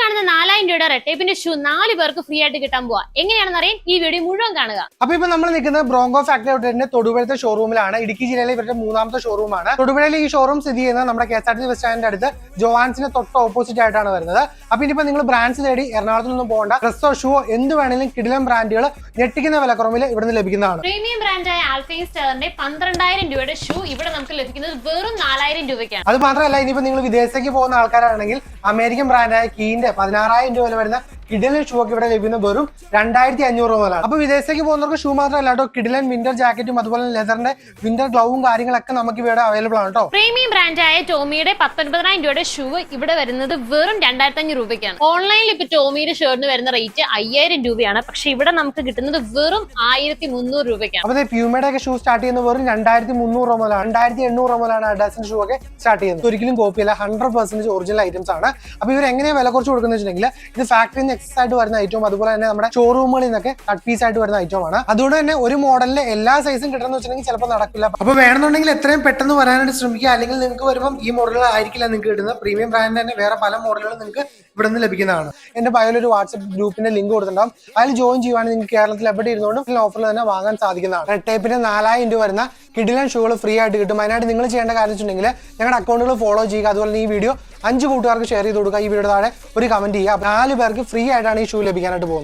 കാണുന്ന നാലായിരം രൂപയുടെ റെട്ടേപ്പിന്റെ ഷൂ നാല് പേർക്ക് ഫ്രീ ആയിട്ട് കിട്ടാൻ പോവാ. എങ്ങനെയാണെന്ന് അറിയാൻ ഈ വീഡിയോ മുഴുവൻ കാണുക. അപ്പൊ ഇപ്പൊ നമ്മൾ നിൽക്കുന്നത് ബ്രോങ്കോ ഫാക്ടറി ഔട്ട്ലെറ്റിന്റെ തൊടുപുഴത്തെ ഷോറൂമിലാണ് ഇടുക്കി ജില്ലയിലെ ഇവരുടെ മൂന്നാമത്തെ ഷോറൂമാണ് തൊടുപുഴയിലെ ഈ ഷോറൂം സ്ഥിതി ചെയ്യുന്നത് നമ്മുടെ K S R T bus സ്റ്റാൻഡിന്റെ അടുത്ത് ജോവാൻസിന് തൊട്ട് ഓപ്പോസിറ്റ് ആയിട്ടാണ് വരുന്നത്. അപ്പൊ ഇനിയിപ്പോ നിങ്ങൾ ബ്രാൻഡ്സ് തേടി എറണാകുളത്തൊന്നും പോകേണ്ട. ഡ്രസ്സോ ഷൂവോ എന്ത് വേണമെങ്കിലും കിടിലം ബ്രാൻഡുകൾ ഞെട്ടിക്കുന്ന വിലക്കുറവിൽ ഇവിടുന്ന് ലഭിക്കുന്നതാണ്. പ്രീമിയം ബ്രാൻഡായ ആൽഫൈൻ സ്റ്റാറിന്റെ പന്ത്രണ്ടായിരം രൂപയുടെ ഷൂ ഇവിടെ നമുക്ക് ലഭിക്കുന്നത് വെറും നാലായിരം രൂപയ്ക്കാണ്. അത് മാത്രമല്ല ഇനിയിപ്പോ നിങ്ങൾ വിദേശത്തേക്ക് പോകുന്ന ആൾക്കാരാണെങ്കിൽ അമേരിക്കൻ ബ്രാൻഡായ കീന്റെ പതിനാറായിരം രൂപ വരുന്ന കിഡിലൻ ഷൂ ഒക്കെ ഇവിടെ ലഭിക്കുന്ന വെറും രണ്ടായിരത്തി അഞ്ഞൂറ് രൂപ മുതലാണ്. അപ്പൊ വിദേശത്തേക്ക് പോകുന്നവർക്ക് ഷൂ മാത്രമല്ല കേട്ടോ കിഡിലൻ വിന്റർ ജാക്കറ്റും അതുപോലെ ലെതറിന്റെ വിന്റർ ഗ്ലൗവും കാര്യങ്ങളൊക്കെ നമുക്ക് ഇവിടെ അവൈലബിൾ ആണ് കേട്ടോ. പ്രീമിയം ബ്രാൻഡായ ടോമിയുടെ പത്തൊൻപതിനായിരം രൂപയുടെ ഷൂ ഇവിടെ വരുന്നത് വെറും രണ്ടായിരത്തി അഞ്ഞൂറ് രൂപയ്ക്കാണ് ഓൺലൈനിൽ ഇപ്പൊ ടോമിയുടെ ഷർട്ടിന് വരുന്ന റേറ്റ് അയ്യായിരം രൂപയാണ്. പക്ഷെ ഇവിടെ നമുക്ക് കിട്ടുന്നത് വെറും ആയിരത്തി മുന്നൂറ് രൂപയ്ക്കാണ്. അപ്പൊ പ്യൂമയുടെ ഒക്കെ ഷൂ സ്റ്റാർട്ട് ചെയ്യുന്നത് വെറും രണ്ടായിരത്തി മുന്നൂറ് രൂപ മുതലാണ് രണ്ടായിരത്തി എണ്ണൂറ് രൂപ മുതലാണ് അഡാസിന്റെ ഷൂ ഒക്കെ സ്റ്റാർട്ട് ചെയ്യുന്നത്. ഒരിക്കലും കോപ്പിയല്ല ഹൺഡ്രഡ് പെർസെന്റ് ഒറിജിനൽ ഐറ്റംസ് ആണ്. അപ്പൊ ഇവർ എങ്ങനെയാണ് വില കുറച്ച് കൊടുക്കുന്നത് വെച്ചിട്ടുണ്ടെങ്കിൽ ഇത് ഫാക്ടറിയിൽ നിന്ന് എക്സസ് ആയിട്ട് വരുന്ന ഐറ്റവും അതുപോലെ തന്നെ നമ്മുടെ ഷോറൂമുകളിൽ നിന്നൊക്കെ കട്ട് പീസ് ആയിട്ട് വരുന്ന ഐറ്റമാണ് അതുകൊണ്ട് തന്നെ ഒരു മോഡലിലെ എല്ലാ സൈസും കിട്ടണമെന്ന് വെച്ചിട്ടുണ്ടെങ്കിൽ ചിലപ്പോൾ നടക്കില്ല. അപ്പൊ വേണമെന്നുണ്ടെങ്കിൽ എത്രയും പെട്ടെന്ന് വരാനായിട്ട് ശ്രമിക്കുക. അല്ലെങ്കിൽ നിങ്ങൾക്ക് വരുമ്പോൾ ഈ മോഡലുകൾ ആയിരിക്കില്ല നിങ്ങൾക്ക് കിട്ടുന്നത്. പ്രീമിയം ബ്രാൻഡ് തന്നെ വേറെ പല മോഡലുകളും നിങ്ങൾക്ക് ഇവിടെ നിന്ന് ലഭിക്കുന്നതാണ് എന്റെ ബയോയിൽ ഒരു വാട്സ്ആപ്പ് ഗ്രൂപ്പിന്റെ ലിങ്ക് കൊടുത്തിട്ടുണ്ടാവും. അതിൽ ജോയിൻ ചെയ്യുവാണെങ്കിൽ നിങ്ങൾക്ക് കേരളത്തിൽ എവിടെ ഇരുന്നുകൊണ്ടും ഓഫറിൽ തന്നെ വാങ്ങാൻ സാധിക്കുന്നതാണ്. റെഡ് ടൈപ്പിന് നാലായിരം രൂപ വരുന്ന കിഡിലൻ ഷൂകൾ ഫ്രീ ആയിട്ട് കിട്ടും. അതിനായിട്ട് നിങ്ങൾ ചെയ്യേണ്ട കാര്യം വെച്ചിട്ടുണ്ടെങ്കിൽ ഞങ്ങളുടെ അക്കൗണ്ടുകൾ ഫോളോ ചെയ്യുക. അതുപോലെ ഈ വീഡിയോ അഞ്ച് കൂട്ടുകാർക്ക് ഷെയർ ചെയ്ത് കൊടുക്കുക. ഈ വീഡിയോ താഴെ ഒരു കമന്റ് ചെയ്യുക. നാല് പേർക്ക് ഫ്രീ ആയിട്ടാണ് ഈ ഷൂ ലഭിക്കാനായിട്ട് പോകുന്നത്.